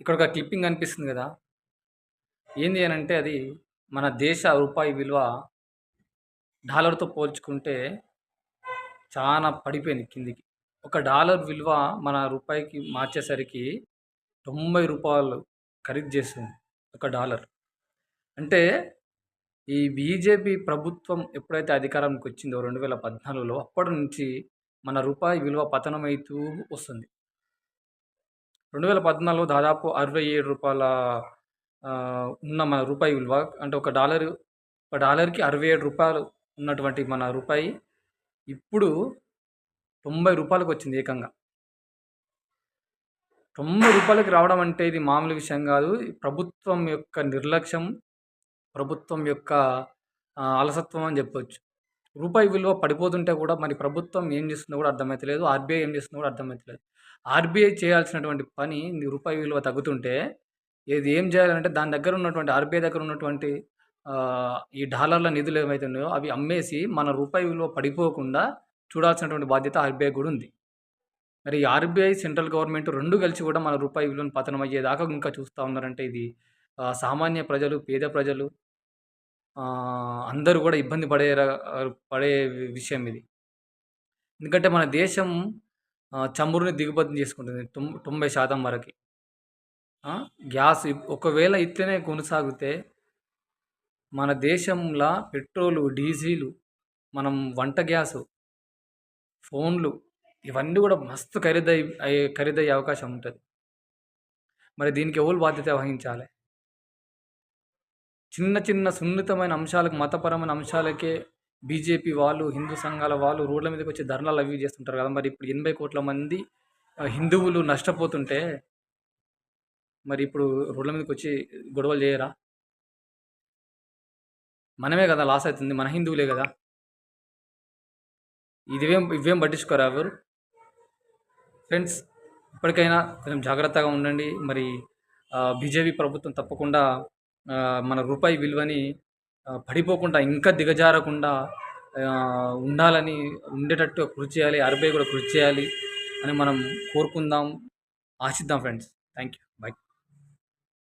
ఇక్కడ ఒక క్లిప్పింగ్ అనిపిస్తుంది కదా. ఏంది అని అంటే అది మన దేశ రూపాయి విలువ డాలర్తో పోల్చుకుంటే చాలా పడిపోయింది కిందికి. ఒక డాలర్ విలువ మన రూపాయికి మార్చేసరికి తొంభై రూపాయలు ఖరీదు చేస్తుంది ఒక డాలర్. అంటే ఈ బీజేపీ ప్రభుత్వం ఎప్పుడైతే అధికారంకి వచ్చిందో రెండు వేల పద్నాలుగులో అప్పటి నుంచి మన రూపాయి విలువ పతనమవుతూ వస్తుంది. రెండు వేల పద్నాలుగులో దాదాపు అరవై ఏడు రూపాయల ఉన్న మన రూపాయి విలువ అంటే ఒక డాలర్ ఒక డాలర్కి అరవై ఏడు రూపాయలు ఉన్నటువంటి మన రూపాయి ఇప్పుడు తొంభై రూపాయలకు వచ్చింది ఏకంగా. తొంభై రూపాయలకు రావడం అంటే ఇది మామూలు విషయం కాదు. ప్రభుత్వం యొక్క నిర్లక్ష్యం ప్రభుత్వం యొక్క అలసత్వం అని చెప్పొచ్చు. రూపాయి విలువ పడిపోతుంటే కూడా మరి ప్రభుత్వం ఏం చేస్తుందో కూడా అర్థమవుతలేదు ఆర్బీఐ ఏం చేస్తుందో కూడా అర్థమవుతలేదు ఆర్బీఐ చేయాల్సినటువంటి పని రూపాయి విలువ తగ్గుతుంటే ఇది ఏం చేయాలంటే దాని దగ్గర ఉన్నటువంటి ఆర్బీఐ దగ్గర ఉన్నటువంటి ఈ డాలర్ల నిధులు ఏమైతున్నాయో ఉన్నాయో అవి అమ్మేసి మన రూపాయి విలువ పడిపోకుండా చూడాల్సినటువంటి బాధ్యత ఆర్బీఐ కూడా ఉంది. మరి ఆర్బీఐ సెంట్రల్ గవర్నమెంట్ రెండు కలిసి కూడా మన రూపాయి విలువను పతనం అయ్యేదాకా ఇంకా చూస్తూ ఉన్నారంటే ఇది సామాన్య ప్రజలు పేద ప్రజలు అందరూ కూడా ఇబ్బంది పడే పడే విషయం ఇది. ఎందుకంటే మన దేశం చమురుని దిగుబతి చేసుకుంటుంది తొం- తొంభై శాతం వరకు. గ్యాస్ ఒకవేళ ఇట్లనే కొనసాగితే మన దేశంలో పెట్రోలు డీజిలు మనం వంట గ్యాసు ఫోన్లు ఇవన్నీ కూడా మస్తు ఖరీదై ఖరీదయ్యే అవకాశం ఉంటుంది. మరి దీనికి ఎవరు బాధ్యత వహించాలి? చిన్న చిన్న సున్నితమైన అంశాలకు మతపరమైన అంశాలకే బీజేపీ వాళ్ళు హిందూ సంఘాల వాళ్ళు రోడ్ల మీదకి వచ్చి ధర్నాలు అవి చేస్తుంటారు కదా మరి. ఇప్పుడు ఎనభై కోట్ల మంది హిందువులు నష్టపోతుంటే మరి ఇప్పుడు రోడ్ల మీదకి వచ్చి గొడవలు చేయరా? మనమే కదా లాస్ అవుతుంది మన హిందువులే కదా. ఇదివేం ఇవేం పట్టించుకోరా ఎవరు? ఫ్రెండ్స్ ఇప్పటికైనా కొంచెం జాగ్రత్తగా ఉండండి. మరి బీజేపీ ప్రభుత్వం తప్పకుండా మన రూపాయి విలువని పడిపోకుండా ఇంకా దిగజారకుండా ఉండాలని ఉండేటట్టు కృషి చేయాలి ఆర్బీఐ కూడా కృషి చేయాలి అని మనం కోరుకుందాం. ఆశిద్దాం ఫ్రెండ్స్. Thank you by.